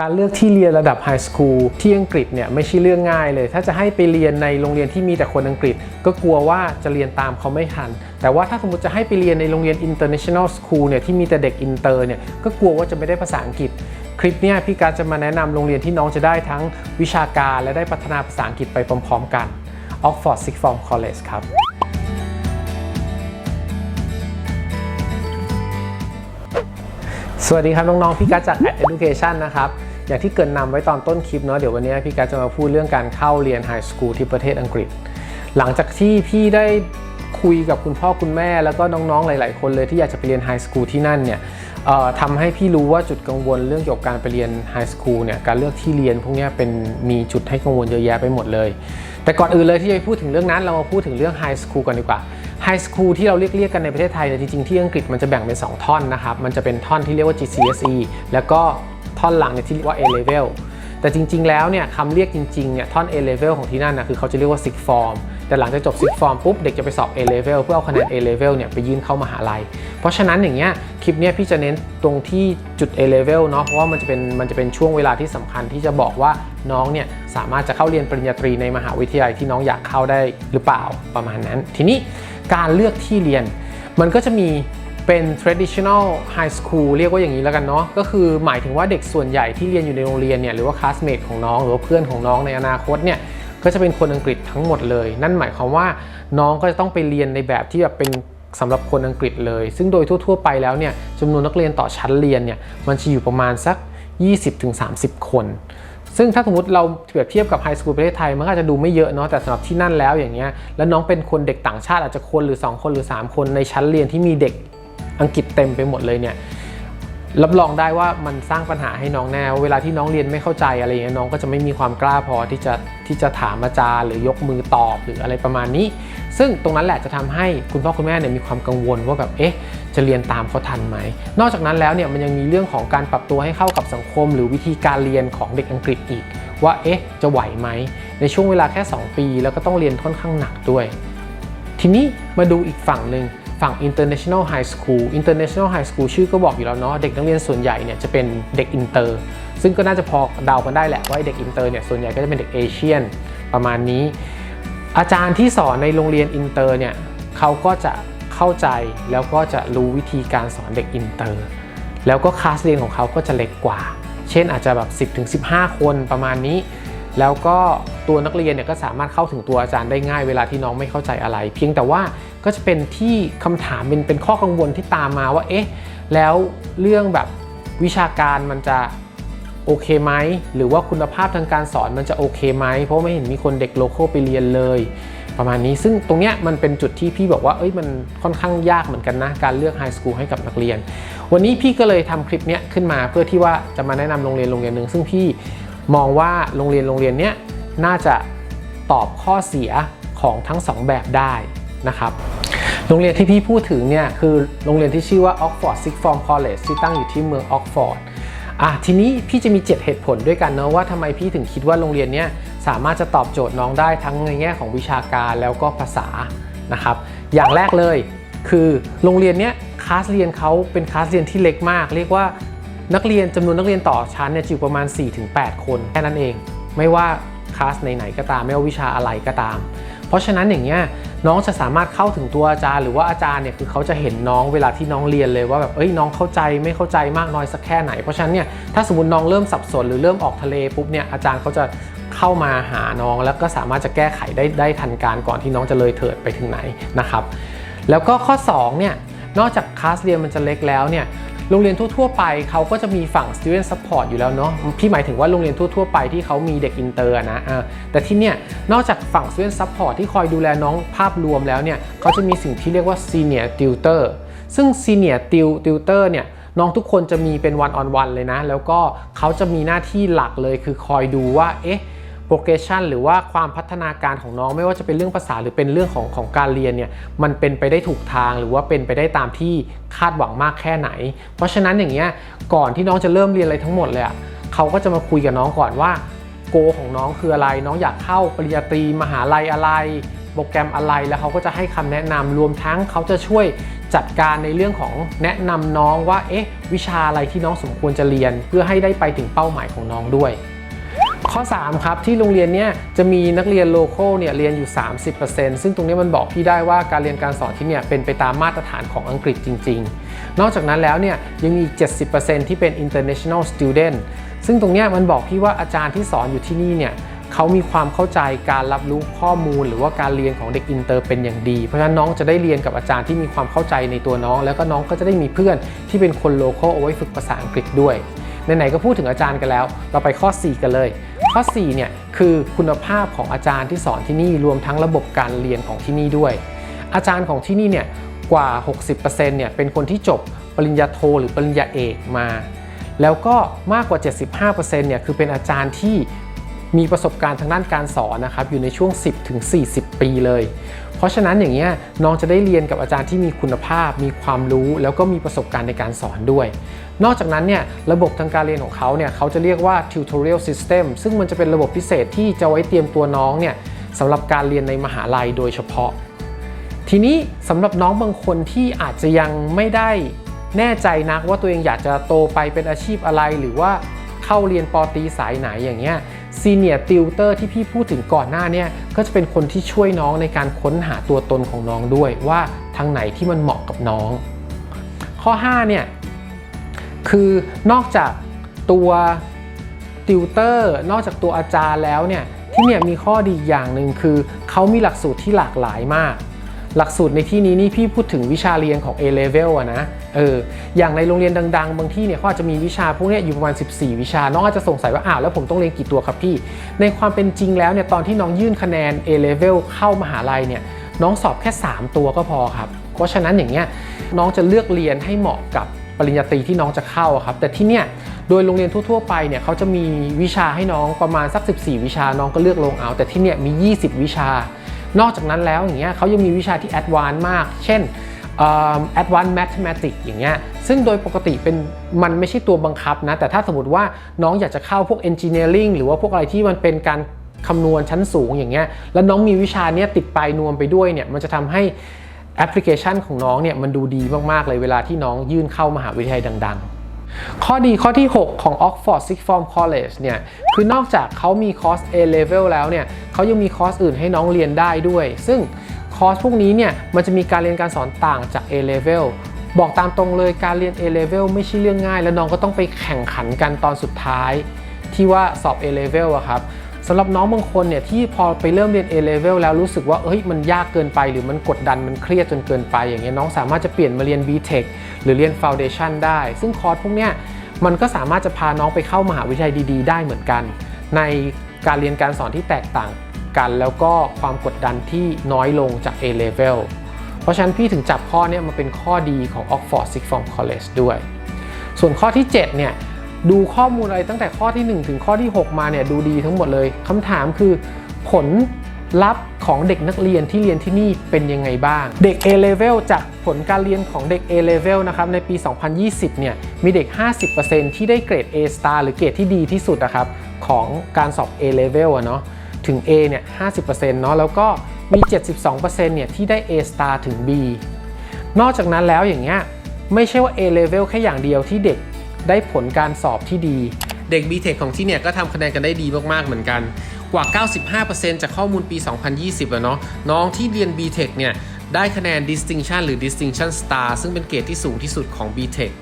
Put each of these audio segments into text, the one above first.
การเลือกที่เรียนระดับไฮสคูลที่อังกฤษเนี่ยไม่ใช่เรื่องง่ายเลย ถ้าจะให้ไปเรียนในโรงเรียนที่มีแต่คนอังกฤษ ก็กลัวว่าจะเรียนตามเขาไม่ทัน แต่ว่าถ้าสมมติจะให้ไปเรียนในโรงเรียน international school เนี่ยที่มีแต่เด็กอินเตอร์เนี่ยก็กลัวว่าจะไม่ได้ภาษาอังกฤษ คลิปนี่ยพี่การจะมาแนะนำโรงเรียนที่น้องจะได้ทั้งวิชาการและได้พัฒนาภาษาอังกฤษไปพร้อม ๆ กัน Oxford Sixth Form College ครับสวัสดีครับน้องๆพี่กัจจาก Education นะครับ อย่างที่เกินนำไว้ตอนต้นคลิปเนาะเดี๋ยววันนี้พี่กัจจะมาพูดเรื่องการเข้าเรียนไฮสคูลที่ประเทศอังกฤษ หลังจากที่พี่ได้คุยกับคุณพ่อคุณแม่แล้วก็น้องๆหลาย ๆ คนเลยที่อยากจะไปเรียนไฮสคูลที่นั่นเนี่ยทำให้พี่รู้ว่าจุดกังวลเรื่องเกี่ยวกับการไปเรียนไฮสคูลเนี่ยการเลือกที่เรียนพวกนี้เป็นมีจุดให้กังวลเยอะแยะไปหมดเลย แต่ก่อนอื่นเลยที่จะพูดถึงเรื่องนั้นเรามาพูดถึงเรื่องไฮสคูลกันดีกว่าไฮสคูลที่เราเรียกเรียกกันในประเทศไทยเนี่ยจริงๆที่อังกฤษมันจะแบ่งเป็น 2 ท่อนนะครับ มันจะเป็นท่อนที่เรียกว่า GCSE แล้วก็ ท่อนหลังเนี่ยที่เรียกว่า A level แต่จริง ๆ แล้วเนี่ยคำเรียกจริงๆเนี่ยท่อน A level ของที่นั่นนะคือเขาจะเรียกว่า six form แต่หลังจากจบ six form ปุ๊บ เด็กจะไปสอบ A level เพื่อเอาคะแนน A level เนี่ยไปยื่นเข้ามหาลัย เพราะฉะนั้นอย่างเงี้ยคลิปเนี้ยพี่จะเน้นตรงที่จุด A level เนาะเพราะว่ามันจะเป็นมันจะเป็นช่วงเวลาที่สำคัญที่จะบอกว่าน้องเนี่ยสามารถจะเข้าเรียนปริญญาตรีในมหาวิทยาลัยที่น้องอยากเข้าได้หรือเปล่าประมาณนั้น ทีนี้การเลือกที่เรียนมันก็จะมี เป็น traditional high school เรียกว่าอย่างนี้แล้วกันเนาะก็คือหมายถึงว่าเด็กส่วนใหญ่ที่เรียนอยู่ในโรงเรียนเนี่ยหรือว่า classmate ของน้องหรือว่าเพื่อนของน้องในอนาคตเนี่ยก็จะเป็นคนอังกฤษทั้งหมดเลย นั่นหมายความว่าน้องก็จะต้องไปเรียนในแบบที่แบบเป็นสำหรับคนอังกฤษเลย ซึ่งโดยทั่ว ๆ ไปแล้วเนี่ยจำนวนนักเรียนต่อชั้นเรียนเนี่ยมันจะอยู่ประมาณสัก 20-30 คน ซึ่งถ้าสมมติเราเปรียบเทียบกับไฮสคูลประเทศไทย มันก็อาจจะดูไม่เยอะเนาะแต่สำหรับที่นั่นแล้วอย่างเงี้ยแล้วน้องเป็นคนเด็กต่างชาติอาจจะคนหรือ 2 คนหรือ 3 คนในชั้นเรียนที่มีเด็ก อังกฤษเต็มไปหมดเลยเนี่ยรับรองได้ว่ามันสร้างปัญหาให้น้องแน่ว่าเวลาที่น้องเรียนไม่เข้าใจอะไรอย่างเงี้ยน้องก็จะไม่มีความกล้าพอที่จะที่จะถามอาจารย์หรือยกมือตอบหรืออะไรประมาณนี้ ซึ่งตรงนั้นแหละจะทำให้คุณพ่อคุณแม่เนี่ยมีความกังวลว่าแบบเอ๊ะจะเรียนตามเขาทันไหม นอกจากนั้นแล้วเนี่ยมันยังมีเรื่องของการปรับตัวให้เข้ากับสังคม หรือวิธีการเรียนของเด็กอังกฤษอีก ว่าเอ๊ะจะไหวไหมในช่วงเวลาแค่ 2 ปี แล้วก็ต้องเรียนค่อนข้างหนักด้วย ทีนี้มาดูอีกฝั่งหนึ่ง ฝั่ง international high school international high school ชื่อก็บอกอยู่แล้วเนาะเด็กนักเรียนส่วนใหญ่เนี่ยจะเป็นเด็กอินเตอร์ซึ่งก็น่าจะพอเดากันได้แหละว่าเด็กอินเตอร์เนี่ยส่วนใหญ่ก็จะเป็นเด็กเอเชียนประมาณนี้ อาจารย์ที่สอนในโรงเรียนอินเตอร์เนี่ยเขาก็จะเข้าใจแล้วก็จะรู้วิธีการสอนเด็กอินเตอร์แล้วก็คลาสเรียนของเขาก็จะเล็กกว่า เช่นอาจจะแบบ 10-15 คนประมาณนี้ แล้วก็ตัวนักเรียนเนี่ยก็สามารถเข้าถึงตัวอาจารย์ได้ง่ายเวลาที่น้องไม่เข้าใจอะไร เพียงแต่ว่าก็จะเป็นที่คำถามเป็นเป็นข้อกังวลที่ตามมาว่าเอ๊ะแล้วเรื่องแบบวิชาการมันจะโอเคไหมหรือว่าคุณภาพทางการสอนมันจะโอเคไหมเพราะไม่เห็นมีคนเด็กโลโก้ไปเรียนเลย ประมาณนี้ซึ่งตรงเนี้ยมันเป็นจุดที่พี่บอกว่าเอ้ยมันค่อนข้างยากเหมือนกันนะ การเลือกไฮสคูลให้กับนักเรียน วันนี้พี่ก็เลยทำคลิปเนี้ยขึ้นมาเพื่อที่ว่าจะมาแนะนำโรงเรียนโรงเรียนหนึ่งซึ่งพี่ มองว่าโรงเรียนโรงเรียนเนี้ยน่าจะตอบข้อเสียของทั้งสองแบบได้นะครับ โรงเรียนที่พี่พูดถึงเนี่ยคือโรงเรียนที่ชื่อว่า Oxford Sixth Form College ที่ตั้งอยู่ที่เมืองออกฟอร์ดอะทีนี้พี่จะมี 7 เหตุผลด้วยกันเนาะว่าทำไมพี่ถึงคิดว่าโรงเรียนเนี้ยสามารถจะตอบโจทย์น้องได้ทั้งในแง่ของวิชาการแล้วก็ภาษานะครับ อย่างแรกเลยคือโรงเรียนเนี้ยคลาสเรียนเขาเป็นคลาสเรียนที่เล็กมาก เรียกว่า นักเรียนจำนวนนักเรียนต่อชั้นเนี่ยจะอยู่ประมาณ 4-8 คนแค่นั้นเอง ไม่ว่าคลาสไหนๆก็ตามไม่ว่าวิชาอะไรก็ตาม เพราะฉะนั้นอย่างเงี้ยน้องจะสามารถเข้าถึงตัวอาจารย์ หรือว่าอาจารย์เนี่ยคือเขาจะเห็นน้องเวลาที่น้องเรียนเลยว่าแบบเอ้ยน้องเข้าใจไม่เข้าใจมากน้อยสักแค่ไหน เพราะฉะนั้นเนี่ยถ้าสมมติน้องเริ่มสับสนหรือเริ่มออกทะเลปุ๊บเนี่ยอาจารย์เขาจะเข้ามาหาน้องแล้วก็สามารถจะแก้ไขได้ได้ทันการก่อนที่น้องจะเลยเถิดไปถึงไหนนะครับ แล้วก็ข้อ2เนี่ยนอกจากคลาสเรียนมันจะเล็กแล้วเนี่ย โรงเรียนทั่วๆไปเขาก็จะมีฝั่ง student support อยู่แล้วเนาะพี่หมายถึงว่าโรงเรียนทั่วๆไปที่เขามีเด็กอินเตอร์นะแต่ที่เนี่ยนอกจากฝั่ง student support ที่คอยดูแลน้องภาพรวมแล้วเนี่ยเขาจะมีสิ่งที่เรียกว่า senior tutor ซึ่ง senior tutor เนี่ยน้องทุกคนจะมีเป็น one on one เลยนะ แล้วก็เขาจะมีหน้าที่หลักเลยคือคอยดูว่าเอ๊ะ progression หรือว่าความพัฒนาการของน้องไม่ว่าจะเป็นเรื่องภาษาหรือเป็นเรื่องของของการเรียนเนี่ยมันเป็นไปได้ถูกทางหรือว่าเป็นไปได้ตามที่คาดหวังมากแค่ไหน เพราะฉะนั้นอย่างเงี้ยก่อนที่น้องจะเริ่มเรียนอะไรทั้งหมดเลยอะเขาก็จะมาคุยกับน้องก่อนว่าโกของน้องคืออะไร น้องอยากเข้าปริญญาตรีมหาลัยอะไร โปรแกรมอะไรแล้วเขาก็จะให้คำแนะนำรวมทั้งเขาจะช่วยจัดการในเรื่องของแนะนำน้องว่าเอ๊ะวิชาอะไรที่น้องสมควรจะเรียน เพื่อให้ได้ไปถึงเป้าหมายของน้องด้วย ข้อ 3 ครับ ที่โรงเรียนเนี้ยจะมีนักเรียนโลโก้เนี่ยเรียนอยู่ 30%ซึ่งตรงนี้มันบอกพี่ได้ว่าการเรียนการสอนที่เนี่ยเป็นไปตามมาตรฐานของอังกฤษจริง ๆ นอกจากนั้นแล้วเนี่ยยังมีอีก70%ที่เป็น international student ซึ่งตรงเนี้ยมันบอกพี่ว่าอาจารย์ที่สอนอยู่ที่นี่เนี่ยเขามีความเข้าใจการรับรู้ข้อมูล หรือว่าการเรียนของเด็กอินเตอร์เป็นอย่างดี เพราะฉะนั้นน้องจะได้เรียนกับอาจารย์ที่มีความเข้าใจในตัวน้อง แล้วก็น้องก็จะได้มีเพื่อนที่เป็นคนโลโก้เอาไว้ฝึกภาษาอังกฤษด้วยไหนๆก็พูดถึงอาจารย์กันแล้ว เราไปข้อ 4 กันเลย ข้อ4เนี่ยคือคุณภาพของอาจารย์ที่สอนที่นี่รวมทั้งระบบการเรียนของที่นี่ด้วย อาจารย์ของที่นี่เนี่ยกว่า 60%เนี่ยเป็นคนที่จบปริญญาโทหรือปริญญาเอกมา แล้วก็มากกว่า 75%เนี่ยคือเป็นอาจารย์ที่มีประสบการณ์ทางด้านการสอนนะครับอยู่ในช่วง 10-40 ปีเลย เพราะฉะนั้นอย่างเงี้ยน้องจะได้เรียนกับอาจารย์ที่มีคุณภาพ มีความรู้แล้วก็มีประสบการณ์ในการสอนด้วย นอกจากนั้นเนี่ยระบบทางการเรียนของเขาเนี่ยเขาจะเรียกว่า tutorial system ซึ่งมันจะเป็นระบบพิเศษที่จะไว้เตรียมตัวน้องเนี่ยสำหรับการเรียนในมหาลัยโดยเฉพาะ ทีนี้สำหรับน้องบางคนที่อาจจะยังไม่ได้แน่ใจนักว่าตัวเองอยากจะโตไปเป็นอาชีพอะไรหรือว่าเข้าเรียนปอตีสายไหนอย่างเงี้ย ซีเนียร์ติวเตอร์ที่พี่พูดถึงก่อนหน้าเนี่ยก็จะเป็นคนที่ช่วยน้องในการค้นหาตัวตนของน้องด้วยว่าทางไหนที่มันเหมาะกับน้อง ข้อ5เนี่ยคือนอกจากตัวติวเตอร์นอกจากตัวอาจารย์แล้วเนี่ยที่เนี่ยมีข้อดีอย่างหนึ่งคือเขามีหลักสูตรที่หลากหลายมาก หลักสูตรในที่นี้นี่พี่พูดถึงวิชาเรียนของ A level อะนะ เออ อย่างในโรงเรียนดัง ๆ บางที่เนี่ยเขาอาจจะมีวิชาพวกเนี้ยอยู่ประมาณ 14 วิชา น้องอาจจะสงสัยว่าอ้าวแล้วผมต้องเรียนกี่ตัวครับพี่ ในความเป็นจริงแล้วเนี่ยตอนที่น้องยื่นคะแนน A level เข้ามหาลัยเนี่ยน้องสอบแค่ 3 ตัวก็พอครับ เพราะฉะนั้นอย่างเงี้ยน้องจะเลือกเรียนให้เหมาะกับปริญญาตรีที่น้องจะเข้าครับ แต่ที่เนี่ยโดยโรงเรียนทั่วๆไปเนี่ยเขาจะมีวิชาให้น้องประมาณสัก 14 วิชาน้องก็เลือกลงเอา แต่ที่เนี่ยมี 20 วิชา นอกจากนั้นแล้วอย่างเงี้ยเขายังมีวิชาที่แอดวานซ์มาก เช่นแอดวานซ์แมทแมติกอย่างเงี้ย ซึ่งโดยปกติเป็นมันไม่ใช่ตัวบังคับนะ แต่ถ้าสมมติว่าน้องอยากจะเข้าพวก Engineering หรือว่าพวกอะไรที่มันเป็นการคำนวณชั้นสูงอย่างเงี้ย แล้วน้องมีวิชาเนี้ยติดปลายนวมไปด้วยเนี่ย มันจะทำให้แอปพลิเคชันของน้องเนี่ยมันดูดีมาก ๆ เลยเวลาที่น้องยื่นเข้ามหาวิทยาลัยดัง ๆ ข้อดีข้อที่ 6 ของ Oxford Sixth Form College เนี่ยคือนอกจากเขามีคอร์ส A level แล้วเนี่ยเขายังมีคอร์สอื่นให้น้องเรียนได้ด้วย ซึ่งคอร์สพวกนี้เนี่ยมันจะมีการเรียนการสอนต่างจาก A level บอกตามตรงเลยการเรียน A level ไม่ใช่เรื่องง่าย แล้วน้องก็ต้องไปแข่งขันกันตอนสุดท้าย ที่ว่าสอบ A level อะครับ สำหรับน้องบางคนเนี่ยที่พอไปเริ่มเรียน A level แล้วรู้สึกว่าเฮ้ยมันยากเกินไป หรือมันกดดันมันเครียดจนเกินไป อย่างเงี้ยน้องสามารถจะเปลี่ยนมาเรียน B Tech หรือเรียน Foundation ได้ ซึ่งคอร์สพวกเนี้ยมันก็สามารถจะพาน้องไปเข้ามหาวิทยาลัยดีๆ ได้เหมือนกัน ในการเรียนการสอนที่แตกต่างกัน แล้วก็ความกดดันที่น้อยลงจาก A level เพราะฉะนั้นพี่ถึงจับข้อเนี้ยมาเป็นข้อดีของ Oxford Sixth Form College ด้วย ส่วนข้อที่ 7 เนี่ย ดูข้อมูลอะไรตั้งแต่ข้อที่ 1 ถึงข้อที่ 6 มาเนี่ยดูดีทั้งหมดเลยคำถามคือผลลัพธ์ของเด็กนักเรียนที่เรียนที่นี่เป็นยังไงบ้าง เด็ก A level จากผลการเรียนของเด็ก A level นะครับในปี 2020 เนี่ยมีเด็ก 50%ที่ได้เกรด A star หรือเกรดที่ดีที่สุดนะครับของการสอบ A level อะเนาะถึง A เนี่ย 50%เนาะแล้วก็มี 72%เนี่ยที่ได้ A star ถึง B นอกจากนั้นแล้วอย่างเงี้ยไม่ใช่ว่า A level แค่อย่างเดียวที่เด็ก ได้ผลการสอบที่ดี เด็ก B Tech ของที่เนี่ยก็ทำคะแนนกันได้ดีมากๆเหมือนกันกว่า 95%จากข้อมูลปี 2020อะเนาะน้องที่เรียน B Tech เนี่ยได้คะแนน distinction หรือ distinction star ซึ่งเป็นเกรดที่สูงที่สุดของ B Tech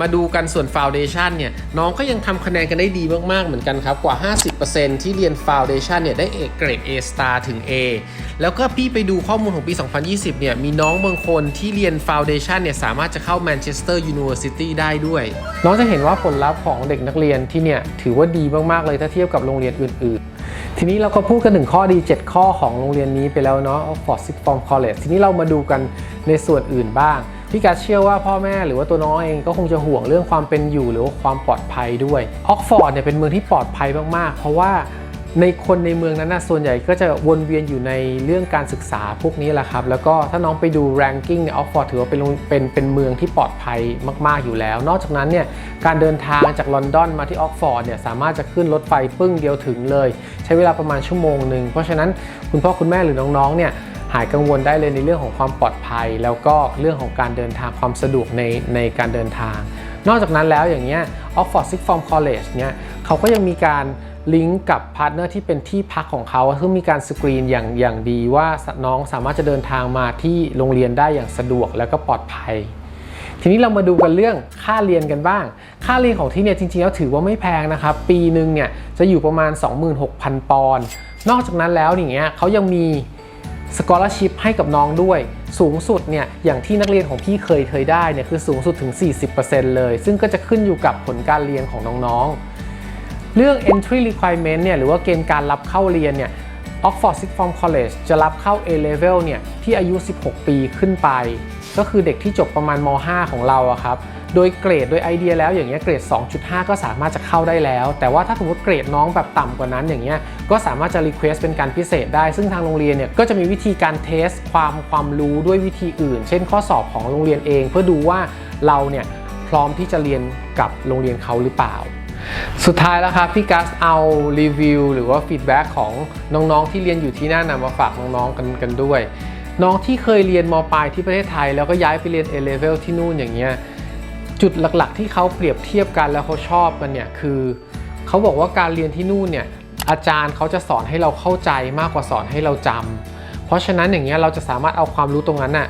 มาดูกันส่วน Foundation เนี่ยน้องก็ยังทำคะแนนกันได้ดีมากๆเหมือนกันครับ กว่า 50%ที่เรียน Foundation เนี่ยได้เอกเกรด A star ถึง A แล้วก็พี่ไปดูข้อมูลของปี 2020 เนี่ยมีน้องบางคนที่เรียน Foundation เนี่ยสามารถจะเข้า Manchester University ได้ด้วย น้องจะเห็นว่าผลลัพธ์ของเด็กนักเรียนที่เนี่ยถือว่าดีมากๆเลยถ้าเทียบกับโรงเรียนอื่น ๆ ทีนี้เราก็พูดกันถึงข้อดี 7 ข้อของโรงเรียนนี้ไปแล้วเนาะ Oxford Sixth Form College ทีนี้เรามาดูกันในส่วนอื่นบ้าง พี่กัสเชื่อว่าพ่อแม่หรือว่าตัวน้องเองก็คงจะห่วงเรื่องความเป็นอยู่หรือว่าความปลอดภัยด้วยออกฟอร์ดเนี่ยเป็นเมืองที่ปลอดภัยมากๆ เพราะว่าในคนในเมืองนั้นนะส่วนใหญ่ก็จะวนเวียนอยู่ในเรื่องการศึกษาพวกนี้แหละครับ แล้วก็ถ้าน้องไปดู ranking เนี่ยออกฟอร์ดถือว่าเป็นเป็นเป็นเมืองที่ปลอดภัยมากๆอยู่แล้ว นอกจากนั้นเนี่ยการเดินทางจากลอนดอนมาที่ออกฟอร์ดเนี่ยสามารถจะขึ้นรถไฟปึ้งเดียวถึงเลย ใช้เวลาประมาณชั่วโมงหนึ่งเพราะฉะนั้นคุณพ่อคุณแม่หรือน้องๆเนี่ย หายกังวลได้เลยในเรื่องของความปลอดภัย แล้วก็เรื่องของการเดินทางความสะดวกในในการเดินทาง นอกจากนั้นแล้วอย่างเงี้ย Oxford Six Form College เนี่ยเขาก็ยังมีการลิงก์กับพาร์ทเนอร์ที่เป็นที่พักของเขาซึ่งมีการสกรีนอย่างอย่างดีว่าน้องสามารถจะเดินทางมาที่โรงเรียนได้อย่างสะดวกแล้วก็ปลอดภัย ทีนี้เรามาดูกันเรื่องค่าเรียนกันบ้าง ค่าเรียนของที่เนี่ยจริงๆแล้วถือว่าไม่แพงนะครับ ปีหนึ่งเนี่ยจะอยู่ประมาณ 26,000 ปอนด์นอกจากนั้นแล้วอย่างเงี้ยเขายังมี สกอ l ชิพให้กับน้องด้วย สูงสุดเนี่ยอย่างที่นักเรียนของพี่เคยเคยได้เนี่ยคือสูงสุดถึง 40%เลย ซึ่งก็จะขึ้นอยู่กับผลการเรียนของน้องๆ เรื่อง entry requirement เนี่ยหรือว่าเกณฑ์การรับเข้าเรียนเนี่ย Oxford Sixth Form College จะรับเข้า A Level เนี่ยที่อายุ 16 ปีขึ้นไป ก็คือเด็กที่จบประมาณม .5 ของเราอะครับ โดยเกรดโดยไอเดียแล้วอย่างเงี้ยเกรด 2.5 ก็สามารถจะเข้าได้แล้ว แต่ว่าถ้าสมมติเกรดน้องแบบต่ำกว่านั้นอย่างเงี้ยก็สามารถจะ request เป็นการพิเศษได้ ซึ่งทางโรงเรียนเนี่ยก็จะมีวิธีการเทสความความรู้ด้วยวิธีอื่น เช่นข้อสอบของโรงเรียนเอง เพื่อดูว่าเราเนี่ยพร้อมที่จะเรียนกับโรงเรียนเขาหรือเปล่าสุดท้ายแล้วครับพี่กัสเอารีวิวหรือว่าฟีดแบ็กของน้องๆที่เรียนอยู่ที่นั่นนะมาฝากน้องๆกันกันด้วย น้องที่เคยเรียนมปลายที่ประเทศไทย แล้วก็ย้ายไปเรียน A level ที่นู่นอย่างเงี้ย จุดหลักๆ ที่เขาเปรียบเทียบกันแล้วเขาชอบกันเนี่ยคือเขาบอกว่าการเรียนที่นู่นเนี่ยอาจารย์เขาจะสอนให้เราเข้าใจมากกว่าสอนให้เราจำเพราะฉะนั้นอย่างเงี้ยเราจะสามารถเอาความรู้ตรงนั้นน่ะ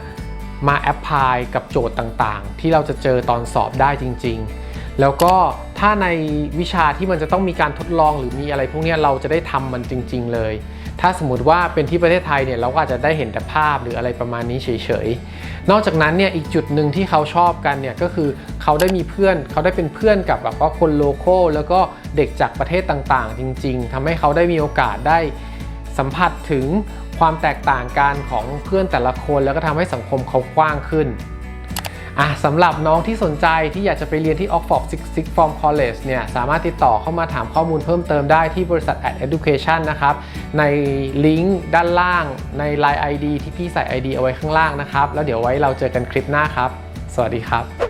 มาแอพพลายกับโจทย์ต่างๆ ที่เราจะเจอตอนสอบได้จริง ๆ แล้วก็ ถ้าในวิชาที่มันจะต้องมีการทดลองหรือมีอะไรพวกนี้เราจะได้ทำมันจริง ๆ เลย ถ้าสมมติว่าเป็นที่ประเทศไทยเนี่ยเราก็อาจจะได้เห็นแต่ภาพหรืออะไรประมาณนี้เฉยๆ นอกจากนั้นเนี่ยอีกจุดหนึ่งที่เขาชอบกันเนี่ยก็คือเขาได้มีเพื่อน เขาได้เป็นเพื่อนกับแบบว่าคนโลโก้แล้วก็เด็กจากประเทศต่างๆ จริง ๆทำให้เขาได้มีโอกาสได้สัมผัสถึงความแตกต่างกันของเพื่อนแต่ละคน แล้วก็ทำให้สังคมเขากว้างขึ้น อะสำหรับน้องที่สนใจที่อยากจะไปเรียนที่ Oxford Sixth Form College เนี่ยสามารถติดต่อเข้ามาถามข้อมูลเพิ่มเติมได้ที่บริษัท Ad Education นะครับ ในลิงก์ด้านล่างใน Line ID ที่พี่ใส่ ID เอาไว้ข้างล่างนะครับ แล้วเดี๋ยวไว้เราเจอกันคลิปหน้าครับ สวัสดีครับ